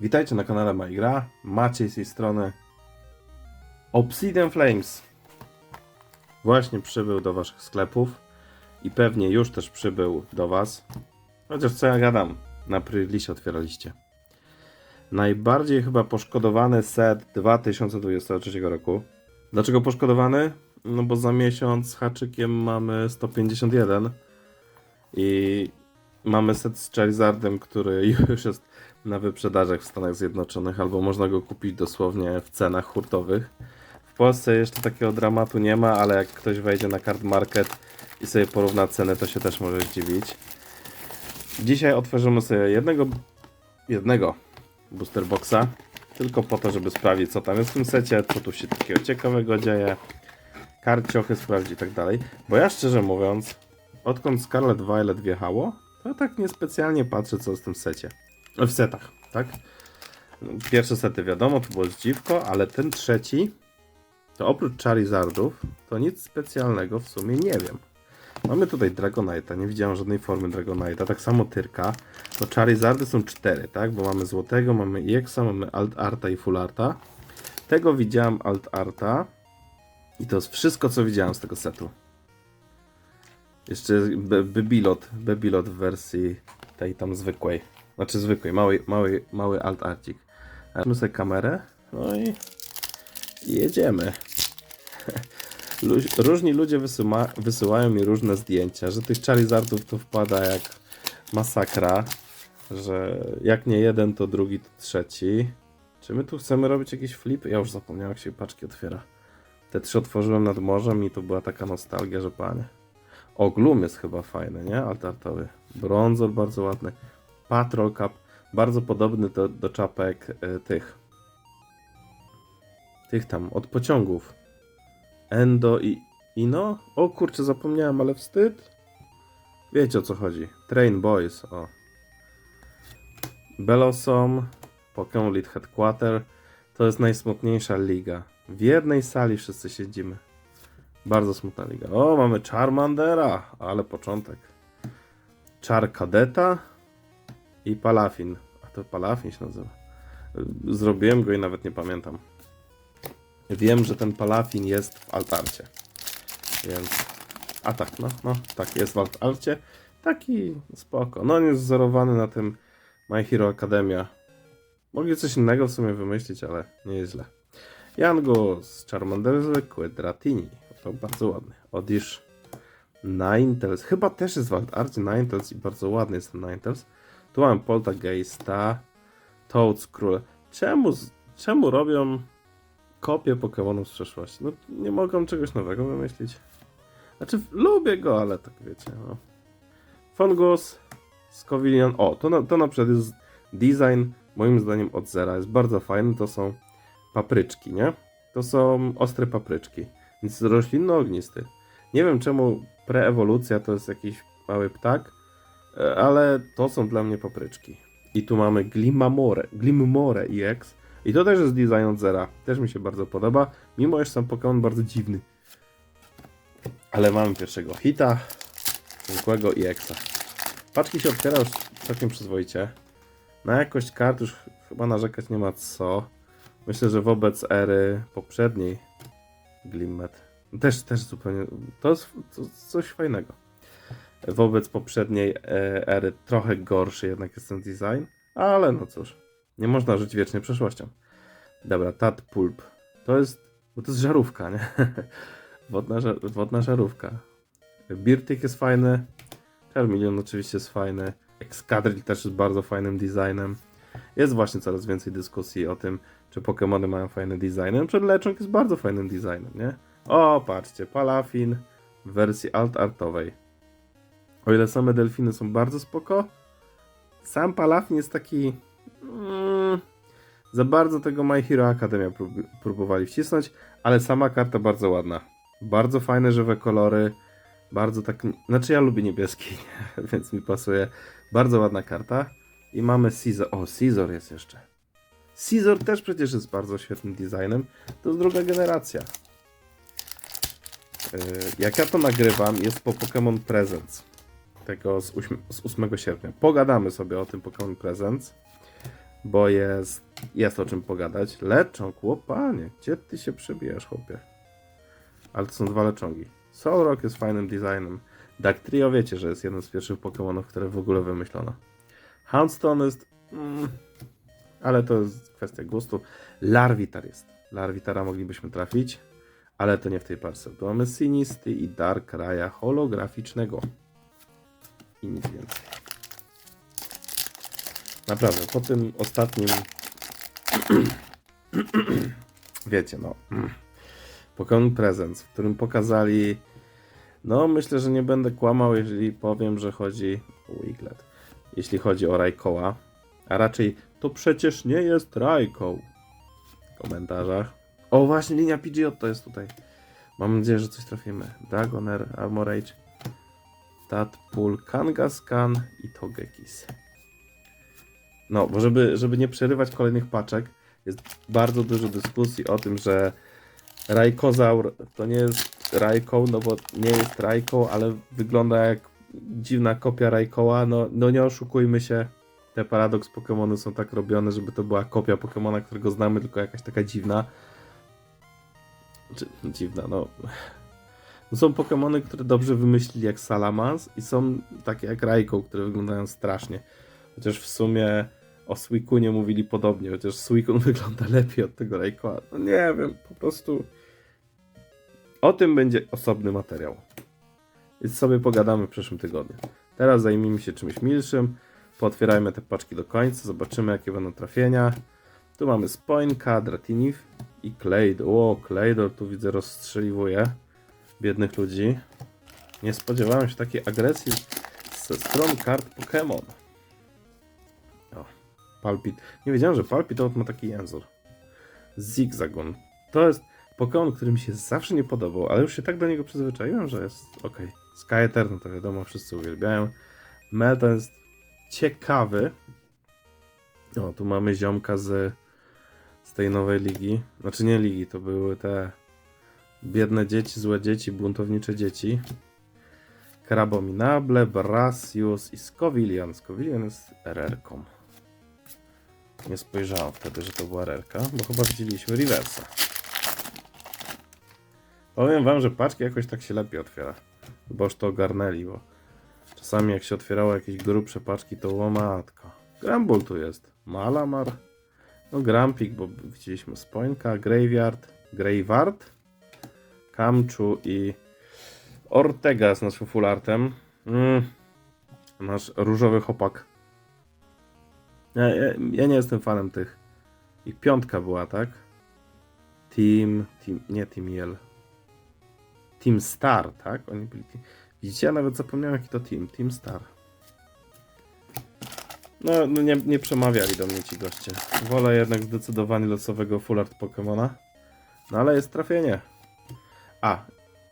Witajcie na kanale MyGra. Maciej z tej strony. Obsidian Flames właśnie przybył do waszych sklepów i pewnie już też przybył do was. Chociaż co ja gadam, na Prylisie otwieraliście. Najbardziej chyba poszkodowany set 2023 roku. Dlaczego poszkodowany? No bo za miesiąc haczykiem mamy 151 i mamy set z Charizardem, który już jest na wyprzedażach w Stanach Zjednoczonych, albo można go kupić dosłownie w cenach hurtowych. W Polsce jeszcze takiego dramatu nie ma, ale jak ktoś wejdzie na card market i sobie porówna ceny, to się też może zdziwić. Dzisiaj otworzymy sobie jednego, jednego booster boxa, tylko po to, żeby sprawdzić, co tam jest w tym secie, co tu się takiego ciekawego dzieje, karciochy sprawdzić i tak dalej. Bo ja szczerze mówiąc, odkąd Scarlet Violet wjechało, to tak niespecjalnie patrzę, co jest w tym secie. W setach, tak? Pierwsze sety wiadomo, to było dziwko, ale ten trzeci, to oprócz Charizardów, to nic specjalnego w sumie nie wiem. Mamy tutaj Dragonite'a, nie widziałem żadnej formy Dragonite'a, tak samo Tyrka. To Charizardy są cztery, tak? Bo mamy Złotego, mamy EXa, mamy Alt Arta i Full Arta. Tego widziałem Alt Arta. I to jest wszystko, co widziałem z tego setu. Jeszcze Be- Bebilot, Bebilot w wersji tej tam zwykłej. Znaczy zwykłej, mały, mały, mały Alt Arcik. Weźmy sobie kamerę, no i, jedziemy. Różni ludzie wysyła, wysyłają mi różne zdjęcia, że tych Charizardów to wpada jak masakra, że jak nie jeden, to drugi, to trzeci. Czy my tu chcemy robić jakiś flip? Ja już zapomniałem, jak się paczki otwiera. Te trzy otworzyłem nad morzem i to była taka nostalgia, że panie. O, Gloom jest chyba fajny, nie? Altartowy. Bronzor bardzo ładny. Patrol Cup, bardzo podobny do, do czapek y, tych. Tych tam, od pociągów. Endo i Ino? O kurczę, zapomniałem, ale wstyd. Wiecie o co chodzi. Train Boys, o. Belosom, Pokémon Lead Headquarter. To jest najsmutniejsza liga. W jednej sali wszyscy siedzimy. Bardzo smutna liga. O, mamy Charmandera, ale początek. Char Kadeta i Palafin. A to Palafin się nazywa. Zrobiłem go i nawet nie pamiętam. Wiem, że ten Palafin jest w altarcie. Więc. A tak, no, no, tak, jest w altarcie. Taki spoko. No, on jest wzorowany na tym My Hero Academia. Mogli coś innego w sumie wymyślić, ale nie jest źle. Jangus, Charmander zwykły, Dratini. To bardzo ładny. Odish, Ninetales. Chyba też jest w altarcie Ninetales i bardzo ładny jest ten Ninetales. Tu mam Poltergeista, Toads Król. Czemu, czemu robią kopie Pokémonów z przeszłości? No nie mogą czegoś nowego wymyślić. Znaczy lubię go, ale tak wiecie. No. Fungus, Scovilion. O, to na, to na przykład jest design moim zdaniem od zera. Jest bardzo fajny. To są papryczki, nie? To są ostre papryczki. Więc roślinno-ognisty. Nie wiem czemu preewolucja to jest jakiś mały ptak, ale to są dla mnie papryczki. I tu mamy Glimamore, Glimmore EX. I to też jest design od zera. Też mi się bardzo podoba, mimo że sam Pokémon bardzo dziwny. Ale mamy pierwszego hita, zwykłego EX-a. Paczki się otwiera całkiem przyzwoicie. Na jakość kart już ch- chyba narzekać nie ma co. Myślę, że wobec ery poprzedniej Glimmet też, też zupełnie. To to jest coś fajnego. Wobec poprzedniej e, ery trochę gorszy jednak jest ten design, ale no cóż, nie można żyć wiecznie przeszłością. Dobra, Tat Pulp. To jest. Bo to jest żarówka, nie? Wodna, żar, wodna żarówka. Birtik jest fajny. Charmeleon oczywiście jest fajny. Excadrill też jest bardzo fajnym designem. Jest właśnie coraz więcej dyskusji o tym, czy Pokémony mają fajny design. Przed Leczonk jest bardzo fajnym designem, nie? O, patrzcie, Palafin w wersji alt-artowej. O ile same delfiny są bardzo spoko, sam Palafin jest taki... Mm, za bardzo tego My Hero Academia prób próbowali wcisnąć, ale sama karta bardzo ładna. Bardzo fajne, żywe kolory. Bardzo tak... Znaczy ja lubię niebieski, nie? więc mi pasuje. Bardzo ładna karta. I mamy Caesar. O, Caesar jest jeszcze. Caesar też przecież jest bardzo świetnym designem. To jest druga generacja. Yy, Jak ja to nagrywam, jest po Pokémon Presents. Tego z, uśm- z 8 sierpnia. Pogadamy sobie o tym Pokémon Presents. bo jest, jest o czym pogadać. Leczong, łopanie, gdzie ty się przebijasz, chłopie? Ale to są dwa leczongi. Solrock jest fajnym designem. Dactrio wiecie, że jest jednym z pierwszych Pokémonów, które w ogóle wymyślono. Houndstone jest... Mm, ale to jest kwestia gustu. Larvitar jest. Larvitara moglibyśmy trafić, ale to nie w tej parce. Tu mamy Sinisty i Dark Raya holograficznego. I nic więcej. Naprawdę, po tym ostatnim... Wiecie, no... Pokémon Presents, w którym pokazali... No, myślę, że nie będę kłamał, jeżeli powiem, że chodzi o Wiglet. Jeśli chodzi o Rajkoła, a raczej to przecież nie jest Rajkoł. W komentarzach. O, właśnie linia PGO to jest tutaj. Mam nadzieję, że coś trafimy. Dragonair, Armorage, Tatpool, Kangaskhan i Togekis. No, bo żeby, żeby nie przerywać kolejnych paczek, jest bardzo dużo dyskusji o tym, że Rajkozaur to nie jest Rajką, no bo nie jest Rajką, ale wygląda jak dziwna kopia Rajkoła. No, no nie oszukujmy się, te paradoks Pokémony są tak robione, żeby to była kopia Pokémona, którego znamy, tylko jakaś taka dziwna. Czy, dziwna, no. Są Pokémony, które dobrze wymyślili jak Salamence i są takie jak Rajką, które wyglądają strasznie. Chociaż w sumie o Suicunie mówili podobnie, chociaż Suicune wygląda lepiej od tego Rajkoa. No nie wiem, po prostu o tym będzie osobny materiał. Więc sobie pogadamy w przyszłym tygodniu. Teraz zajmijmy się czymś milszym. Pootwierajmy te paczki do końca, zobaczymy jakie będą trafienia. Tu mamy Spoinka, Dratinif i Claydol. O, Claydol tu widzę rozstrzeliwuje biednych ludzi. Nie spodziewałem się takiej agresji ze stron kart Pokémon. O, Palpit. Nie wiedziałem, że Palpitot ma taki język. Zigzagon. To jest Pokémon, który mi się zawsze nie podobał, ale już się tak do niego przyzwyczaiłem, że jest ok. Sky Eternal to wiadomo, wszyscy uwielbiają. Melton jest ciekawy. O, tu mamy ziomka z, z tej nowej ligi. Znaczy nie ligi, to były te biedne dzieci, złe dzieci, buntownicze dzieci. Crabominable, Brasius i Scovilian. Scovilian jest RR-ką. Nie spojrzałem wtedy, że to była RR-ka, bo chyba widzieliśmy reversa. Powiem wam, że paczki jakoś tak się lepiej otwiera. Boż to ogarnęli, bo czasami jak się otwierało jakieś grubsze paczki, to łomatka. Grumble tu jest. Malamar. No Grampik, bo widzieliśmy Spoinka, Graveyard, Graveyard, Kamczu i Ortega z naszym full artem. Mm. Nasz różowy chopak. Ja, ja, ja nie jestem fanem tych. Ich piątka była, tak? Team, team nie Team Yell. Team Star, tak? Oni byli. Widzicie, ja nawet zapomniałem jaki to team. Team Star. No, no nie, nie przemawiali do mnie ci goście. Wolę jednak zdecydowanie losowego full art Pokemona. No ale jest trafienie. A,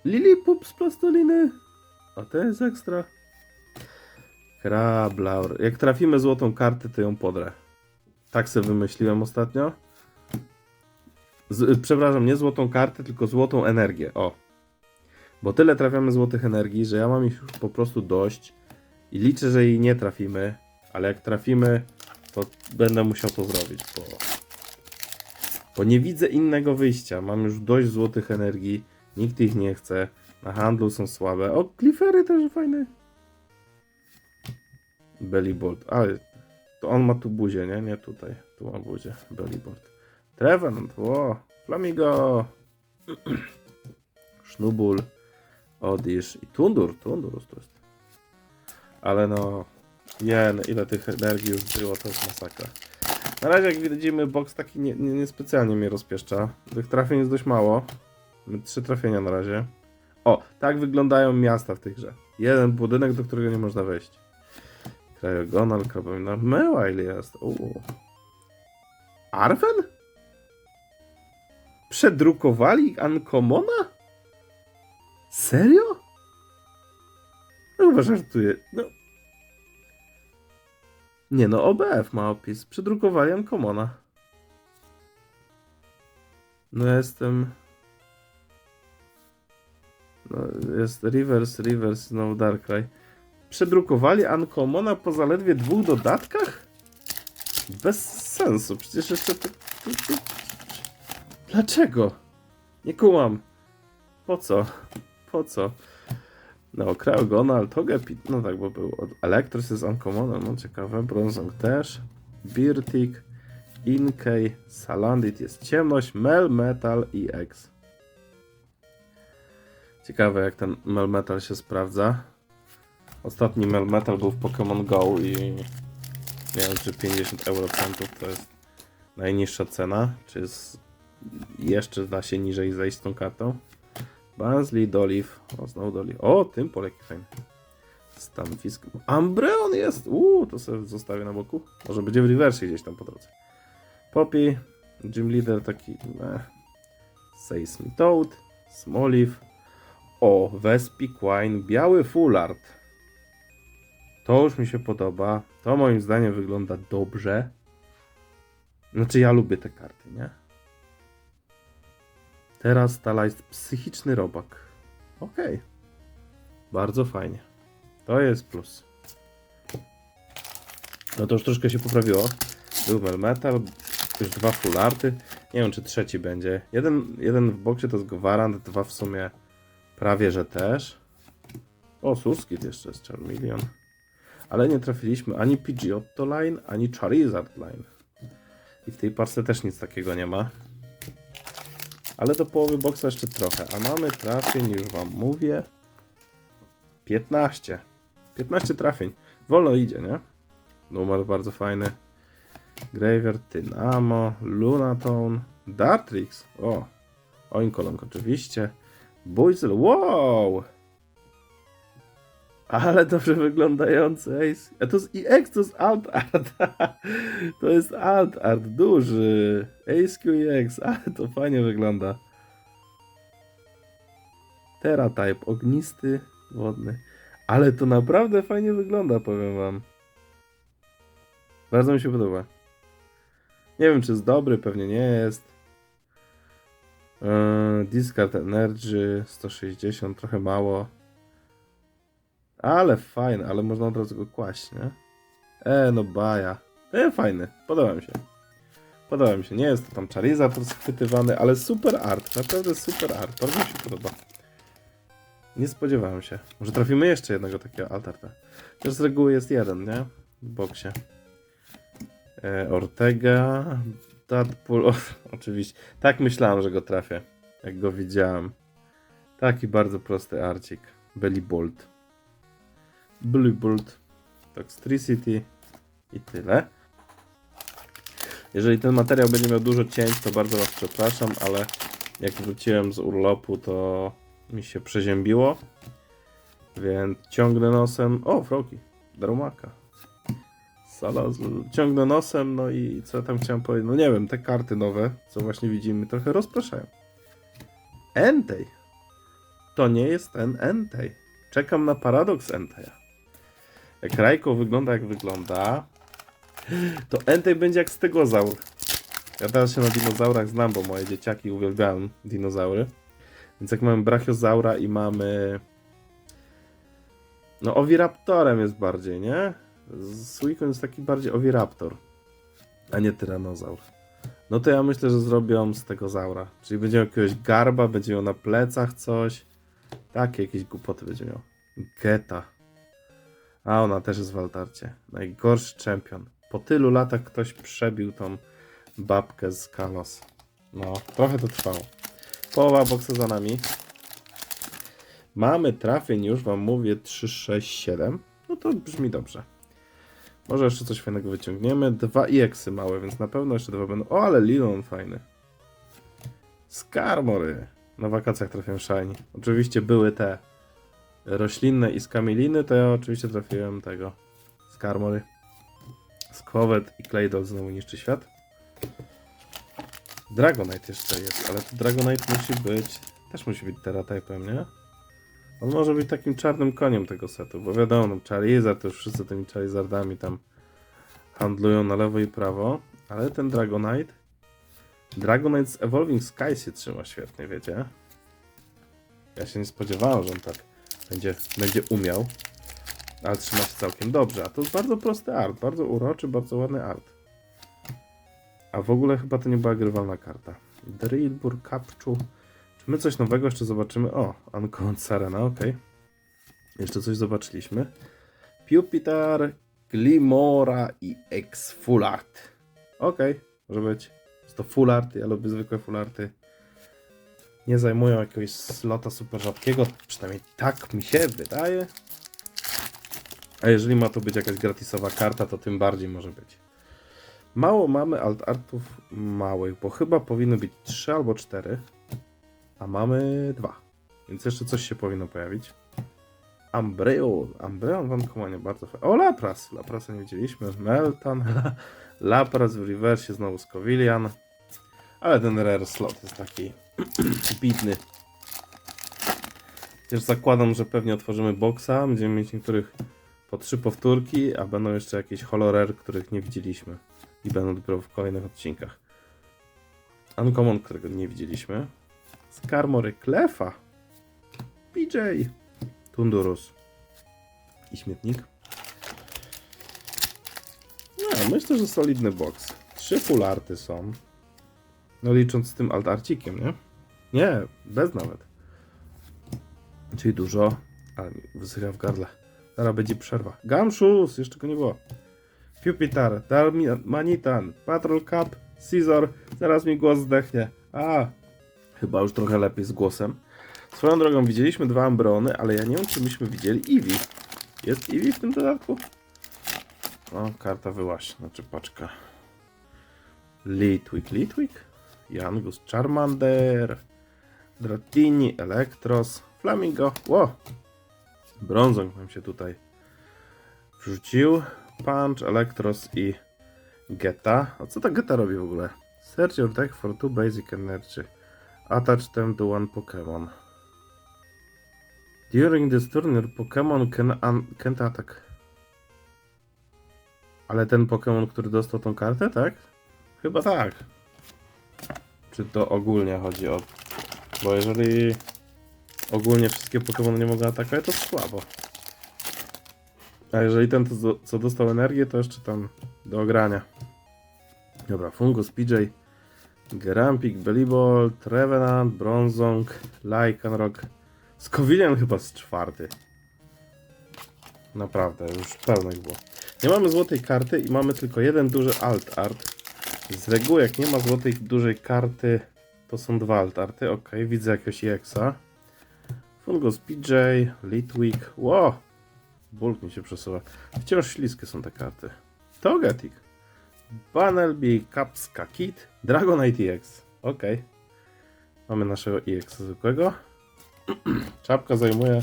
Lillipup z plastoliny. A to jest ekstra. Krablaur. Jak trafimy złotą kartę, to ją podrę. Tak sobie wymyśliłem ostatnio. Z, przepraszam, nie złotą kartę, tylko złotą energię. O. Bo tyle trafiamy złotych energii, że ja mam ich już po prostu dość. I liczę, że jej nie trafimy. Ale jak trafimy, to będę musiał to zrobić, bo... Bo nie widzę innego wyjścia. Mam już dość złotych energii. Nikt ich nie chce. Na handlu są słabe. O, Cliffery też fajne. Bellybolt. Ale to on ma tu buzię, nie? Nie tutaj. Tu ma buzię. Bellybolt. Trevenant. O, Flamigo. Sznubul. Odisz. I Tundur. Tundur to jest. Ale no... Jen, ile tych energii już było, to jest masakra. Na razie jak widzimy, box taki nie, nie, niespecjalnie mnie rozpieszcza. Tych trafień jest dość mało. Trzy trafienia na razie. O, tak wyglądają miasta w tej grze. Jeden budynek, do którego nie można wejść. Krajogonal, Krabomina, Meła ile jest. Uuu. Arwen? Przedrukowali Ankomona? Serio? No chyba żartuję. No. Nie no, OBF ma opis. Przedrukowali Ankomona. No ja jestem... No, jest Reverse, Reverse, znowu Darkrai. Przedrukowali Ankomona po zaledwie dwóch dodatkach? Bez sensu, przecież jeszcze to... Dlaczego? Nie kumam. Po co? Po co? No, Cryogonal, Togepi, no tak, bo był. Electros jest uncommon, no ciekawe. Bronzong też. Birtik, Inkei, Salandit jest ciemność, Mel, Metal i X. Ciekawe jak ten Melmetal się sprawdza. Ostatni Melmetal był w Pokémon Go i wiem czy 50 eurocentów to jest najniższa cena, czy jest jeszcze da się niżej zejść z tą kartą. Bansley, Doliv, o znowu Doliv, o tym poleki fajny. Stamfisk, Ambreon jest, uuu to sobie zostawię na boku, może będzie w reversie gdzieś tam po drodze. Poppy, Gym Leader taki, eh. Seismitoad, Smoliv, o, Vespiquen, biały full art. To już mi się podoba. To moim zdaniem wygląda dobrze. Znaczy ja lubię te karty, nie? Teraz ta jest psychiczny robak. Okej. Bardzo fajnie. To jest plus. No to już troszkę się poprawiło. Był Melmetal, już dwa full arty. Nie wiem, czy trzeci będzie. Jeden, jeden w boksie to jest Gwarant, dwa w sumie prawie, że też. O, Suskit jeszcze jest Charmeleon. Ale nie trafiliśmy ani Pidgeotto Line, ani Charizard Line. I w tej parce też nic takiego nie ma. Ale do połowy boksa jeszcze trochę. A mamy trafień, już wam mówię. 15. 15 trafień. Wolno idzie, nie? Numer bardzo fajny. Graveyard, Dynamo, Lunatone, Dartrix. O! Oinkolong oczywiście. Buizel, wow! Ale dobrze wyglądający Ace. A to jest EX, to jest Alt Art. to jest Alt Art, duży. Ace QEX, ale to fajnie wygląda. Teratype, ognisty, wodny. Ale to naprawdę fajnie wygląda, powiem wam. Bardzo mi się podoba. Nie wiem, czy jest dobry, pewnie nie jest. Eee, Discard Energy 160, trochę mało. Ale fajny, ale można od razu go kłaść, nie? E, no baja. E, fajny, podoba mi się. Podoba mi się. Nie jest to tam Charizard rozchwytywany, ale super art, naprawdę super art. Bardzo mi się podoba. Nie spodziewałem się. Może trafimy jeszcze jednego takiego altarta. Też z reguły jest jeden, nie? W boksie. E, Ortega, O, oczywiście. Tak myślałem, że go trafię, jak go widziałem. Taki bardzo prosty arcik. Belly Bolt. Belly Bolt. Toxtricity i tyle. Jeżeli ten materiał będzie miał dużo cięć, to bardzo Was przepraszam, ale jak wróciłem z urlopu, to mi się przeziębiło. Więc ciągnę nosem. O, Froki. Darumaka. Salazul. Ciągnę nosem, no i co tam chciałem powiedzieć? No nie wiem, te karty nowe, co właśnie widzimy, trochę rozpraszają. Entei. To nie jest ten Entei. Czekam na paradoks Enteja. Jak Rajko wygląda jak wygląda, to Entei będzie jak stegozaur. Ja teraz się na dinozaurach znam, bo moje dzieciaki uwielbiają dinozaury. Więc jak mamy brachiozaura i mamy... No oviraptorem jest bardziej, nie? Suicune jest taki bardziej oviraptor, a nie tyranozaur. No to ja myślę, że zrobią z tego zaura. Czyli będzie miał jakiegoś garba, będzie miał na plecach coś. Takie jakieś głupoty będzie miał. Geta. A ona też jest w altarcie. Najgorszy czempion. Po tylu latach ktoś przebił tą babkę z Kalos. No, trochę to trwało. Połowa boksa za nami. Mamy trafień już, wam mówię, 3, 6, 7. No to brzmi dobrze. Może jeszcze coś fajnego wyciągniemy. Dwa EX-y małe, więc na pewno jeszcze dwa będą. O, ale Lilon fajny. Skarmory. Na wakacjach trafiłem shiny. Oczywiście były te roślinne i skamiliny, to ja oczywiście trafiłem tego. Skarmory. Squowet i Claydol znowu niszczy świat. Dragonite jeszcze jest, ale to Dragonite musi być... Też musi być Teratypem, nie? On może być takim czarnym koniem tego setu, bo wiadomo, no, Charizard to już wszyscy tymi Charizardami tam handlują na lewo i prawo, ale ten Dragonite Dragonite z Evolving Sky się trzyma świetnie, wiecie? Ja się nie spodziewałem, że on tak będzie, będzie umiał, ale trzyma się całkiem dobrze, a to jest bardzo prosty art, bardzo uroczy, bardzo ładny art. A w ogóle chyba to nie była grywalna karta. Drillbur, Kapczu. My coś nowego jeszcze zobaczymy? O, Uncommon Serena, okej. Jeszcze coś zobaczyliśmy. Jupiter, Glimora i X Full Art. Okej, może być. Jest to full art, ja lubię zwykłe full arty. Nie zajmują jakiegoś slota super rzadkiego, przynajmniej tak mi się wydaje. A jeżeli ma to być jakaś gratisowa karta, to tym bardziej może być. Mało mamy alt artów małych, bo chyba powinny być 3 albo 4, a mamy 2. Więc jeszcze coś się powinno pojawić. Ambreon. Ambreon wam komanie bardzo fajnie. O, Lapras. Laprasa nie widzieliśmy. Meltan. Lapras w reversie znowu Scovilian. Ale ten rare slot jest taki bitny. Też zakładam, że pewnie otworzymy boxa. Będziemy mieć niektórych po trzy powtórki, a będą jeszcze jakieś holorer, których nie widzieliśmy. I będą dopiero w kolejnych odcinkach. Uncommon, którego nie widzieliśmy. Skarmory Klefa. PJ. Tundurus. I śmietnik. No, myślę, że solidny box. Trzy full arty są. No licząc z tym altarcikiem, nie? Nie, bez nawet. Czyli dużo. Ale mi w gardle. Zaraz będzie przerwa. Gamshus! Jeszcze go nie było. Pupitar, Darmanitan, Patrol Cup, Scizor. Zaraz mi głos zdechnie. A, chyba już trochę lepiej z głosem. Swoją drogą widzieliśmy dwa Ambrony, ale ja nie wiem, czy myśmy widzieli Eevee. Jest Eevee w tym dodatku? O, karta wyłaś, znaczy paczka. Litwick, Litwick? Jangus, Charmander, Dratini, Elektros, Flamingo, ło! Brązong nam się tutaj wrzucił. Punch, Elektros i Geta. A co ta Geta robi w ogóle? Search your deck for two basic energy. Attach them to one Pokémon. During this turn, your Pokémon can un- can't attack. Ale ten Pokémon, który dostał tą kartę, tak? Chyba tak. Czy to ogólnie chodzi o... Bo jeżeli ogólnie wszystkie Pokémony nie mogą atakować, to słabo. A jeżeli ten, co dostał energię, to jeszcze tam do ogrania. Dobra, Fungus, PJ, Gerampik, Bellyball, Trevenant, Bronzong, Lycanroc. Scovilian chyba z czwarty. Naprawdę, już pełno ich było. Nie mamy złotej karty i mamy tylko jeden duży alt art. Z reguły jak nie ma złotej dużej karty, to są dwa alt arty. Ok, widzę jakiegoś EXa. Fungus PJ, Litwick. Wow! Bulk mi się przesuwa. Wciąż śliskie są te karty. Togetic. Banelby, Kapska Kit, Dragonite EX. Ok. Mamy naszego EX zwykłego. Czapka zajmuje.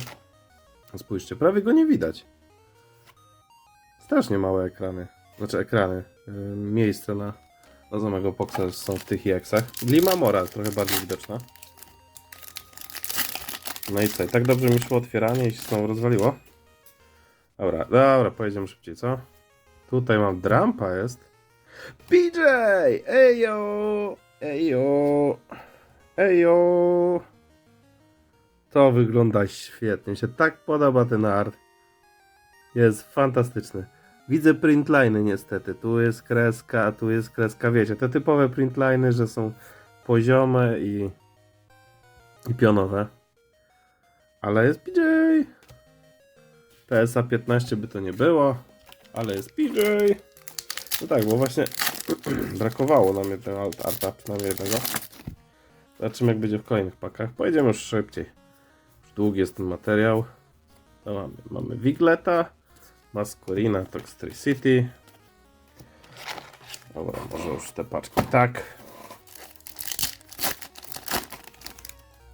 Spójrzcie, prawie go nie widać. Strasznie małe ekrany. Znaczy ekrany. Yy, miejsce na, na samego są w tych EX-ach. Glima Mora trochę bardziej widoczna. No i co? Tak dobrze mi szło otwieranie i się znowu rozwaliło. Dobra, dobra, pojedziemy szybciej, co? Tutaj mam Drampa jest. PJ! Ejo! Ejo! Ejo! To wygląda świetnie. Się tak podoba ten art. Jest fantastyczny. Widzę printliny niestety. Tu jest kreska, tu jest kreska. Wiecie, te typowe printliny, że są poziome i, i pionowe. Ale jest PJ! PSA 15 by to nie było, ale jest PJ. No tak, bo właśnie brakowało nam jednego arta, przynajmniej jednego. Zobaczymy jak będzie w kolejnych pakach. Pojedziemy już szybciej. Już długi jest ten materiał. To mamy, mamy Wigleta, Masquerina, Toxtricity. Dobra, może już te paczki tak.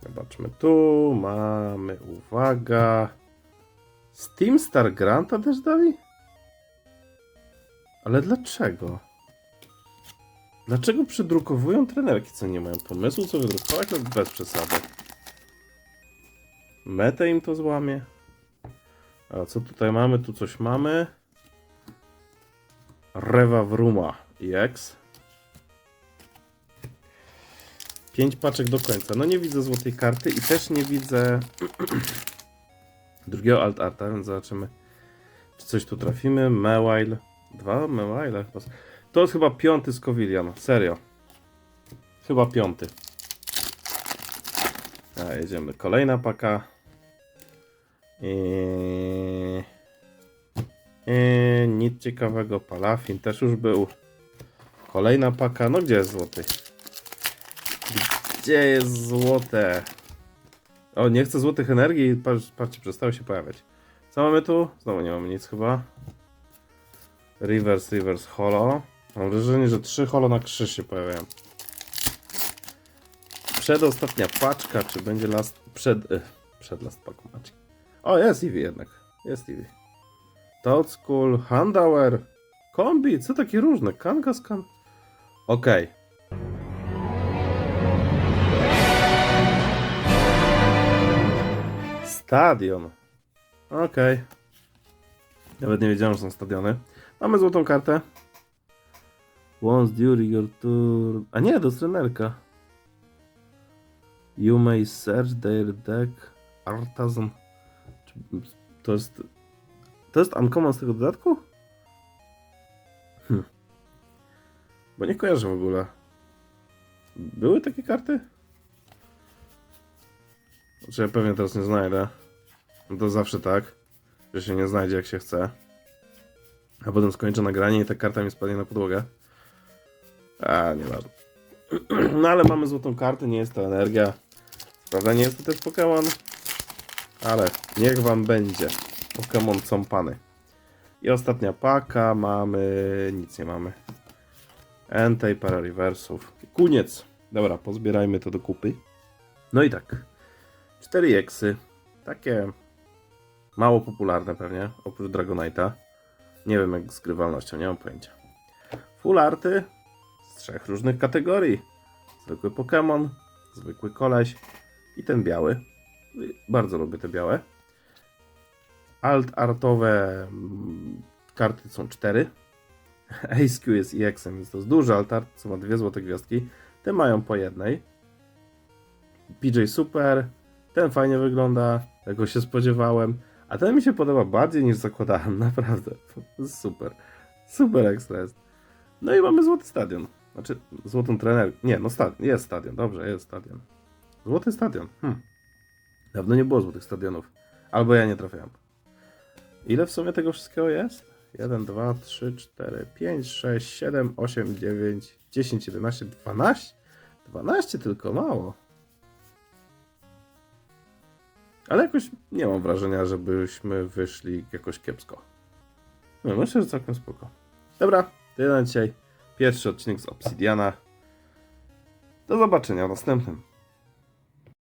Zobaczmy tu, mamy, uwaga. Steam Star Granta też dali? Ale dlaczego? Dlaczego przydrukowują trenerki, co nie mają pomysłu, co wydrukować? No bez przesady. Metę im to złamie. A co tutaj mamy? Tu coś mamy. Rewa Vruma EX. Pięć paczek do końca. No nie widzę złotej karty i też nie widzę drugiego alt arta, więc zobaczymy, czy coś tu trafimy. Mewile. Dwa Mewile chyba. To jest chyba piąty Scovilian, serio. Chyba piąty. A, jedziemy. Kolejna paka. I... I... Nic ciekawego. Palafin też już był. Kolejna paka. No gdzie jest złoty? Gdzie jest złote? O, nie chcę złotych energii. Patrz, patrzcie, przestały się pojawiać. Co mamy tu? Znowu nie mamy nic chyba. Reverse, reverse, holo. Mam wrażenie, że trzy holo na krzyż się pojawiają. Przedostatnia paczka, czy będzie last... Przed... Eh, przed last pack macie. O, jest Eevee jednak. Jest Eevee. Toad School, Kombi, co takie różne? Kangaskhan. Okej. Stadion. Okej. Nawet nie wiedziałem, że są stadiony. Mamy złotą kartę. Once during your tour... A nie, jest trenerka. You may search their deck Artisan. To jest... To jest uncommon z tego dodatku? Hm. Bo nie kojarzę w ogóle. Były takie karty? Znaczy ja pewnie teraz nie znajdę. No to zawsze tak, że się nie znajdzie jak się chce. A potem skończę nagranie i ta karta mi spadnie na podłogę. A, nieważne. No ale mamy złotą kartę, nie jest to energia. Prawda, nie jest to też Pokémon. Ale niech wam będzie. Pokémon Company. I ostatnia paka, mamy... nic nie mamy. Entei, para reversów. Koniec. Dobra, pozbierajmy to do kupy. No i tak. Cztery eksy. Takie mało popularne pewnie, oprócz Dragonite'a. Nie wiem jak z grywalnością, nie mam pojęcia. Full arty z trzech różnych kategorii. Zwykły Pokémon, zwykły koleś i ten biały. Bardzo lubię te białe. Alt artowe mm, karty są cztery. ASQ jest EX-em, więc to jest duży alt art, co ma dwie złote gwiazdki. Te mają po jednej. PJ Super, ten fajnie wygląda, tego się spodziewałem. A ten mi się podoba bardziej niż zakładałem, naprawdę. Super. Super ekstra jest. No i mamy złoty stadion. Znaczy, złotą trener. Nie, no stadion. Jest stadion, dobrze, jest stadion. Złoty stadion. Hm. Dawno nie było złotych stadionów. Albo ja nie trafiałem. Ile w sumie tego wszystkiego jest? 1, 2, 3, 4, 5, 6, 7, 8, 9, 10, 11, 12? 12 tylko, mało. Ale jakoś nie mam wrażenia, żebyśmy wyszli jakoś kiepsko. No, myślę, że całkiem spoko. Dobra, tyle na dzisiaj. Pierwszy odcinek z Obsidiana. Do zobaczenia w następnym.